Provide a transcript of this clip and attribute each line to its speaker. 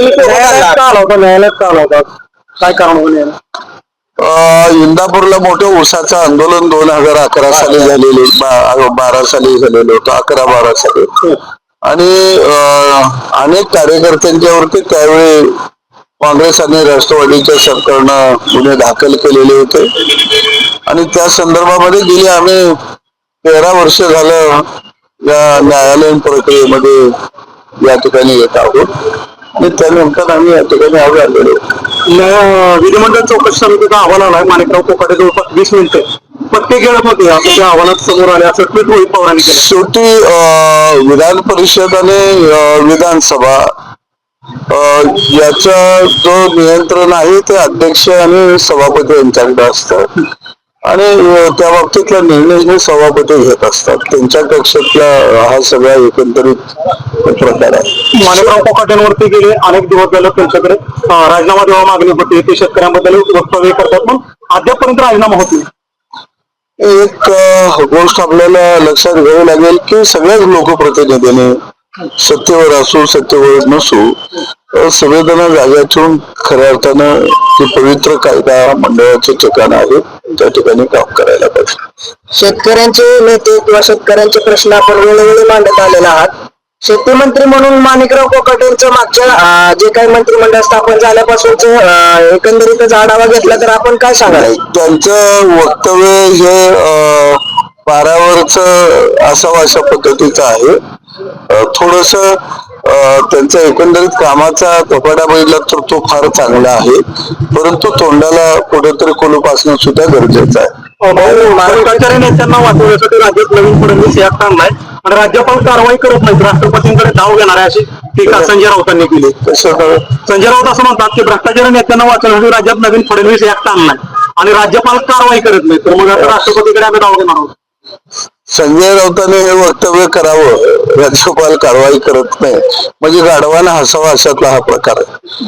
Speaker 1: न्यायालयात का आला होता न्यायालयात का आला होता काय कारण होतं न्यायालयात?
Speaker 2: अं, इंदापूरला मोठं ऊसाचं आंदोलन दोन हजार अकरा साली झालेले बारा साली झालेलं होतं अकरा बारा साली आणि अं, अनेक कार्यकर्त्यांच्यावरती त्यावेळी काँग्रेस आणि राष्ट्रवादीच्या सरकारनं गुन्हे दाखल केलेले होते आणि त्या संदर्भामध्ये गेली आम्ही तेरा वर्ष झालं या न्यायालयीन प्रक्रियेमध्ये या ठिकाणी येत आहोत आणि त्यानंतर आम्ही या ठिकाणी आवे आलेलो.
Speaker 1: विधिमंडळ चौकशी समितीचा अहवाल आलाय माणिकराव कोकाटे जवळपास वीस मिनिटं. पत्ते खेळत होते असं त्या अहवालात समोर आले असं ट्विट रोहित पवारांनी केलं.
Speaker 2: शेवटी विधान परिषद आणि विधानसभा याचा जो नियंत्रण आहे ते अध्यक्ष आणि सभापती यांच्याकडे असतं. आणि त्या बाबतीतला निर्णय हे सभापती घेत असतात त्यांच्या कक्षातला हा सगळा एकंदरीत प्रकार आहे.
Speaker 1: माणिकराव कोकाटेंवरती गेले अनेक दिवस झालं त्यांच्याकडे. राजीनामा देवा मागणी होती ते शेतकऱ्यांबद्दल वक्तव्य करतात. पण अद्यापर्यंत राजीनामा होत
Speaker 2: एक गोष्ट आपल्याला लक्षात घ्यावी लागेल की सगळ्याच लोकप्रतिनिधीने सत्तेवर असू सत्तेवर नसू संवेदना जागा ठेवून खऱ्या अर्थानं ते पवित्र कायदा मंडळाचे ठिकाण आहे. त्या ठिकाणी काम करायला पाहिजे.
Speaker 3: शेतकऱ्यांचे नेते किंवा शेतकऱ्यांचे प्रश्न आपण वेळोवेळी मांडत आलेले आहात. शेती मंत्री म्हणून माणिकराव कोकाटेंचं मागच्या जे काही मंत्रिमंडळ स्थापन झाल्यापासूनच एकंदरीतच आढावा घेतला तर आपण काय सांगाल?
Speaker 2: त्यांचं वक्तव्य हे पारावरच असावं अशा पद्धतीचं आहे. थोडस त्यांचा एकंदरीत कामाचा कपाडा बघितला तर तो फार चांगला आहे. परंतु तोंडाला कुठेतरी कुलूप असणं सुद्धा गरजेचं आहे.
Speaker 1: भ्रष्टाचारी नेत्यांना वाचवण्यासाठी राज्यात नवीन फडणवीस या आणलाय आणि राज्यपाल कारवाई करत नाहीत. राष्ट्रपतींकडे धाव घेणार आहे अशी टीका संजय राऊतांनी केली. संजय राऊत असं म्हणतात की भ्रष्टाचारी नेत्यांना वाचवण्यासाठी राज्यात नवीन फडणवीस ऍक्ट आणलाय आणि राज्यपाल कारवाई करत नाही तर मग आता राष्ट्रपतीकडे आम्ही धाव घेणार आहोत.
Speaker 2: संजय राऊतांनी हे वक्तव्य करावं राज्यपाल कारवाई करत नाही. म्हणजे गाढवानं हसावा अशातला हा प्रकार आहे.